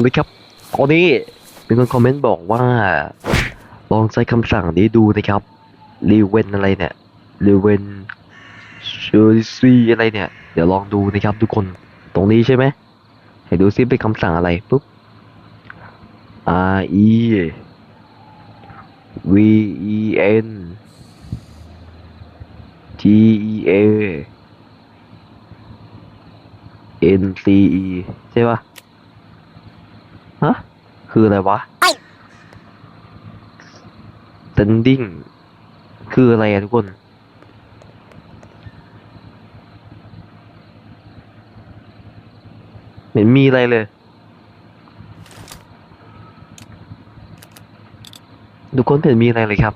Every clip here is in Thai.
เลยครับตอนนี้มีคนคอมเมนต์บอกว่า ลองใช้คำสั่งนี้ดูนะครับรีเวนอะไรเนี่ยรีเวนเชอร์ซีอะไรเนี่ย เดี๋ยวลองดูนะครับทุกคนตรงนี้ใช่ไหมให้ดูซิเป็นคำสั่งอะไรปุ๊บ R E V E N G E A N C E ใช่ปะฮะ คืออะไรวะ standing คืออะไรอะทุกคน เหม็นมีอะไรเลย ทุกคนเห็นมีอะไรเลยครับ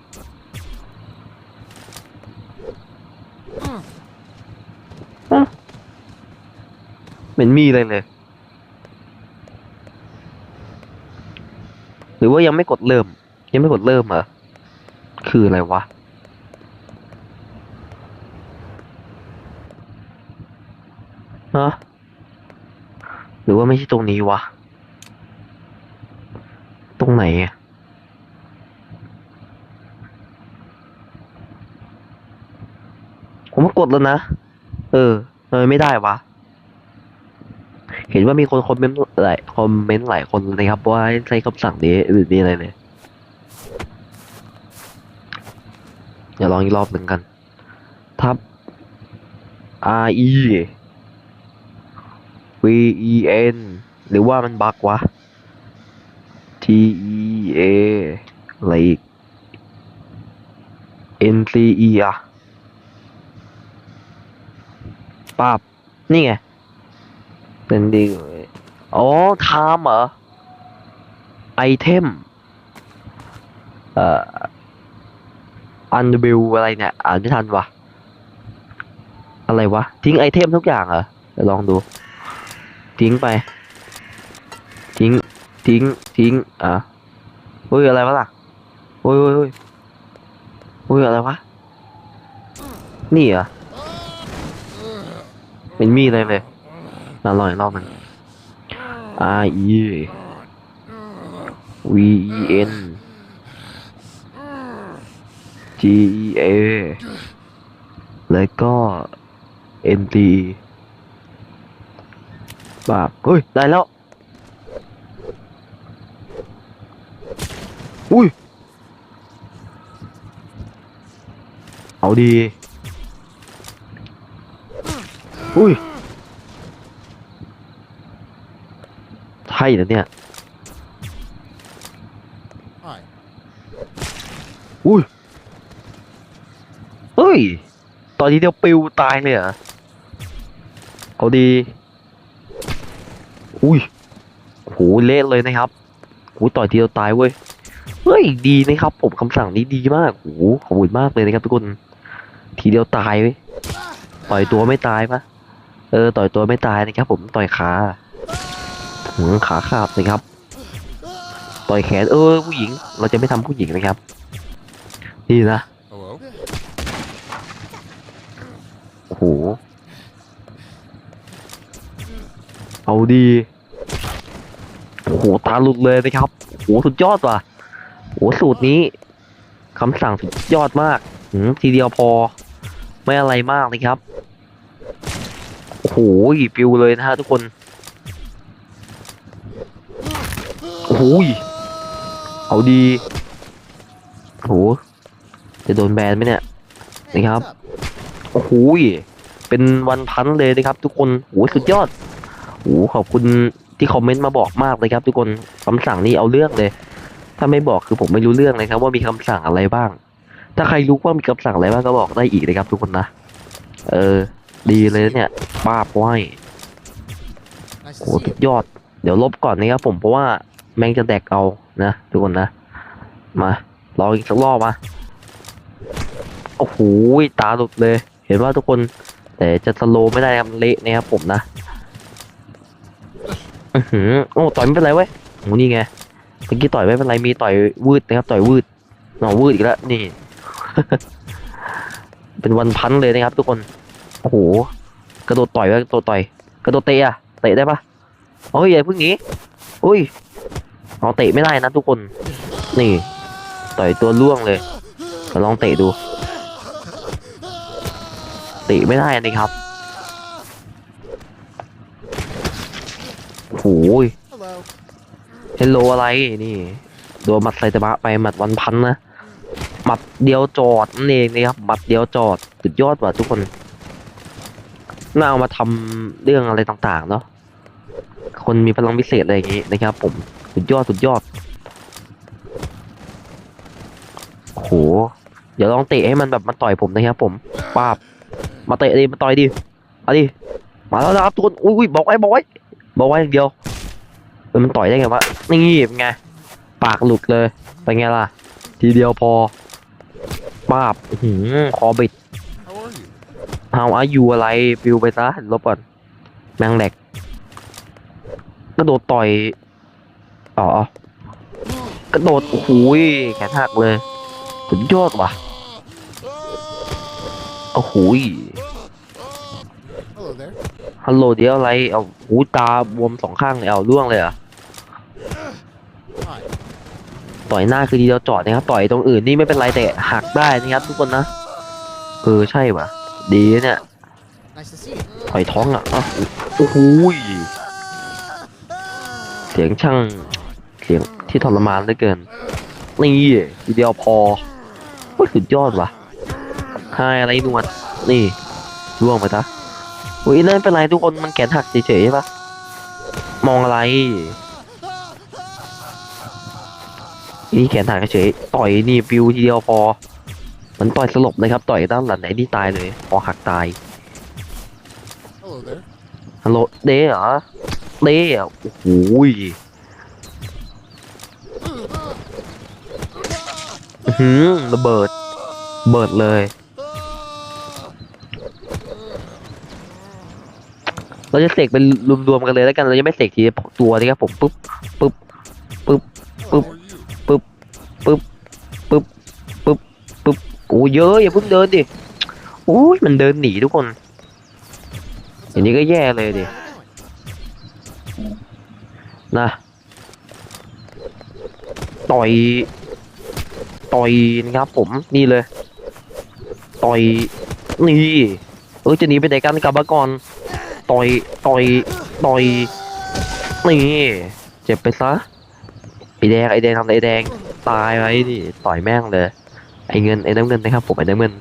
ฮะเหม็นมีอะไรเลย หรือ ว่ายังไม่กดเริ่ม ยังไม่กดเริ่มเหรอ คืออะไรวะ ฮะ หรือว่าไม่ใช่ตรงนี้วะ ตรงไหนอะผมกดแล้วนะ เออทำไมไม่ได้วะ เห็นว่ามีคนคอมเมนต์หลายคอมเมนต์หลายคนเลยครับว่าให้ใช้คำสั่งนี้หรือมีอะไรเลยเดี๋ยวลองอีกรอบหนึ่งกัน ทับ R E V E N หรือว่ามันบักวะ T E A อะไรอีก N C E อะปาบนี่ไง เป็นดีเลยอ๋อไทม์เหรอ ไอเทม เอ่อ อันบิวอะไรเนี่ย อ่านไม่ทันวะอะไรวะ ทิ้งไอเทมทุกอย่างเหรอลองดู ทิ้งไป ทิ้ง ทิ้ง ทิ้ง อะเฮ้ยอะไรวะล่ะเฮ้ยเฮ้ยเฮ้ยเฮ้ยอะไรวะ นี่เหรอเป็นมีดอะไรเลยมาลอ งอีกรอบหนึง R E V E N G E A แล้วก็ N T บาปเฮ้ย ได้แล้ว อุ้ย เอาดี อุ้ย ช่นะเนี่ย Hi. อุ้ย เฮ้ย ตอนนี้เดียวปิวตายเลยเหรอเอาดี อุ้ยโหเละเลยนะครับโหต่อยทีเดียวตายเว้ย เฮ้ย ดีนะครับ ผมคำสั่งนี้ดีมากโหขอบคุณมากเลยนะครับทุกคน ทีเดียวตายเว้ย ต่อยตัวไม่ตายปะเออ ต่อยตัวไม่ตายนะครับผม ต่อยขา หือขาขาดนะครับ ต่อยแขนเออผู้หญิง เราจะไม่ทำผู้หญิงนะครับ ดีนะ Hello? โอ้โห เอาดี โอ้โห ตาหลุดเลยนะครับ โอ้โห สุดยอดว่ะ โอ้โห สูตรนี้คำสั่งสุดยอดมากหืมทีเดียวพอ ไม่อะไรมากนะครับ โอ้โหปิวเลยนะฮะทุกคน โอ้โหเอาดีโอ้โหจะโดนแบนไหมเนี่ย Hey, Yep. what's up? โอ้โหยเป็นวันพันเลยนะครับ ทุกคนโอ้สุดยอดโอ้หขอบคุณที่คอมเมนต์มาบอกมากเลยครับ ทุกคนคำสั่งนี้เอาเรื่องเลย ถ้าไม่บอกคือผมไม่รู้เรื่องเลยครับ ว่ามีคำสั่งอะไรบ้าง ถ้าใครรู้ว่ามีคำสั่งอะไรบ้างก็บอกได้อีกนะครับ ทุกคนนะเออ ดีเลยนะเนี่ยป้าบไว้ Nice โอ้สุดยอด เดี๋ยวลบก่อนนะครับผมเพราะว่า แม่งจะแดกเอานะทุกคนนะ มาลองอีกสักรอบมาโอ้โหตาหลุดเลย เห็นว่าทุกคน แต่จะสโลไม่ได้ครับเละนะครับผมนะอือหือโอ้ต่อยไม่เป็นไรเว้ยโอ้นี่ไงเมื่อกี้ต่อยไม่เป็นไรมีต่อยวืดนะครับ ต่อยวืดหนอวืดอีกแล้วนี่ เป็นวันพันเลยนะครับ ทุกคนโอ้โหกระโดดต่อยไว้กระโดดต่อยกระโดดเตะอะเตะได้ปะโอ้ยอย่าเพิ่งหนีอุ้ย เอาเตะไม่ได้นะทุกคน นี่ ต่อยตัวล่วงเลยมาลองเตะดู เตะไม่ได้นะครับโอ้ย Hello. เฮลโลอะไรนี่โดนหมัดไซตามะไปหมัดวันพันนะหมัดเดียวจอดนั่นเองนะครับหมัดเดียวจอดสุดยอดว่ะทุกคนน่าเอามาทำเรื่องอะไรต่างๆเนาะคนมีพลังพิเศษอะไรอย่างงี้นะครับผม สุดยอดสุดยอดโหเดี๋ยวลองเตะให้มันแบบมันต่อยผมนะครับผมป้าบมาเตะดิมาต่อยดิเอาดิมาแล้วนะครับทุกคนอุ้ยบอกไว้บอกไว้บอกไว้อย่างเดียวเออมันต่อยได้ไงวะนี่เป็นไงปากหลุดเลยเป็นไงล่ะ ทีเดียวพอป้าบหือคอบิดเอาอายุอะไรปิวไปซะลบก่อนแมงแหลกกระโดดต่อย อ๋อกระโดดโอ้โหยแขนหักเลยสุดยอดว่ะโอ้โหย Hello there. ฮัลโหลเดี๋ยวอะไรเอาหูตาบวมสองข้างเลยเอาล่วงเลยเหรอะ Hi. ต่อยหน้าคือทีเดียวจอดนะครับต่อยตรงอื่นนี่ไม่เป็นไรแต่หักได้นะครับทุกคนนะเออใช่ว่ะ ดีนะเนี่ย Nice to see you. ต่อยท้องอะอ้าวโอ้โหยเสียงช่าง เสียงที่ทรมานเหลือเกิน นี่ทีเดียวพอโอ้ยสุดยอดว่ะหายอะไรนวดนี่ร่วงไปซะอุ้ยนั่นเป็นไรทุกคนมันแขนหักเฉยๆใช่ปะมองอะไรนี่แขนหักเฉยๆต่อยนี่ปิวทีเดียวพอ มันต่อยสลบนะครับ ต่อยด้านหลังไหนนี่ตายเลยพอหักตาย Hello there. ฮัลโหลเดเหรอเดอะโอ้โหยอื้อ หือระเบิดเบิดเลย เราจะเสกเป็นรวมๆกันเลยแล้วกัน เราจะไม่เสกทีตัวนะครับผมปุ๊บ How are you? โอ้เยอะอย่าเพิ่งเดินดิโอ้ยมันเดินหนีทุกคน อย่างนี้ก็แย่เลยดินะ ต่อย ต่อยนะครับ ผมนี่เลย ต่อยนี่เออจะหนีไปไหนกันกลับมาก่อน ต่อยต่อยต่อยนี่เจ็บไปซะไอแดงไอแดงทำไอแดงตายไว้ดิต่อยแม่งเลย ไอเงินไอน้ำเงินนะครับ ผมไอน้ำเงิน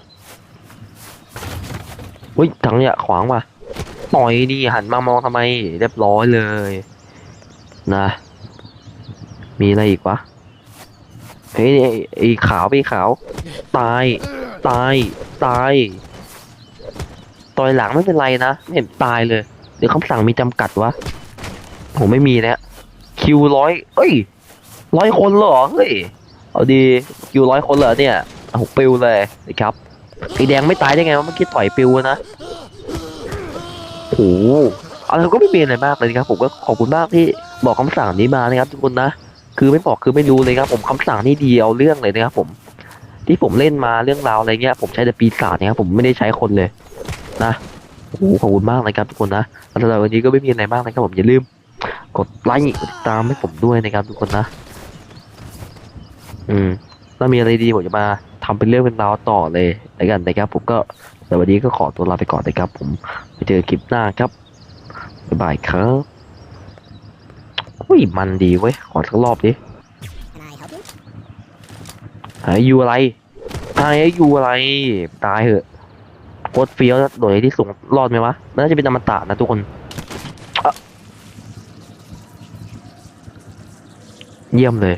อุ้ยถังเนี่ยขวางว่ะต่อยดิหันมามองทำไม เรียบร้อยเลย นะ มีอะไรอีกวะ เฮ้ยไอ้ไอ้ขาวไปขาว ตาย ตาย ตาย ต่อยหลังไม่เป็นไรนะ ไม่เห็นตายเลย เดี๋ยวคำสั่งมีจำกัดวะผมไม่มีแล้วคิวร้อยเอ้ยร้อยคนเหรอ เฮ้ย เอาดีคิวร้อยคนเหรอเนี่ยโอ้โหปิวเลยนะครับไอแดงไม่ตายได้ไงวะเมื่อกี้ต่อยปิวนะโอ้โหอะไรก็ไม่มีอะไรมากเลยครับ ผมก็ขอบคุณมากที่บอกคำสั่งนี้มานะครับทุกคนนะ คือไม่บอกคือไม่รู้เลยครับผมคำสั่งนี่ดีเอาเรื่องเลยนะครับผม ที่ผมเล่นมาเรื่องราวอะไรเงี้ย ผมใช้แต่ปีศาจนะครับผมไม่ได้ใช้คนเลย นะโอ้หขอบคุณมากนะครับทุกคนนะสำหรับวันนี้ก็ไม่มีอะไรมากนะครับผมอย่าลืม กดไลค์กดติดตามให้ผมด้วยนะครับทุกคนนะ อืมถ้ามีอะไรดีผมจะมาทำเป็นเรื่องเป็นราวต่อเลยแล้วกันนะครับ ผมก็แต่วันนี้ก็ขอตัวลาไปก่อนนะครับ ผมไปเจอคลิปหน้าครับบ๊ายบายครับ อุ้ยมันดีเว้ย ขอสักรอบดิ Can I help you? หายอยู่อะไรหายอยู่อะไร ตายเหอะโคตรเฟี้ยวโดดที่สูงรอดไหมวะ น่าจะเป็นอมตะนะทุกคนอะเยี่ยมเลย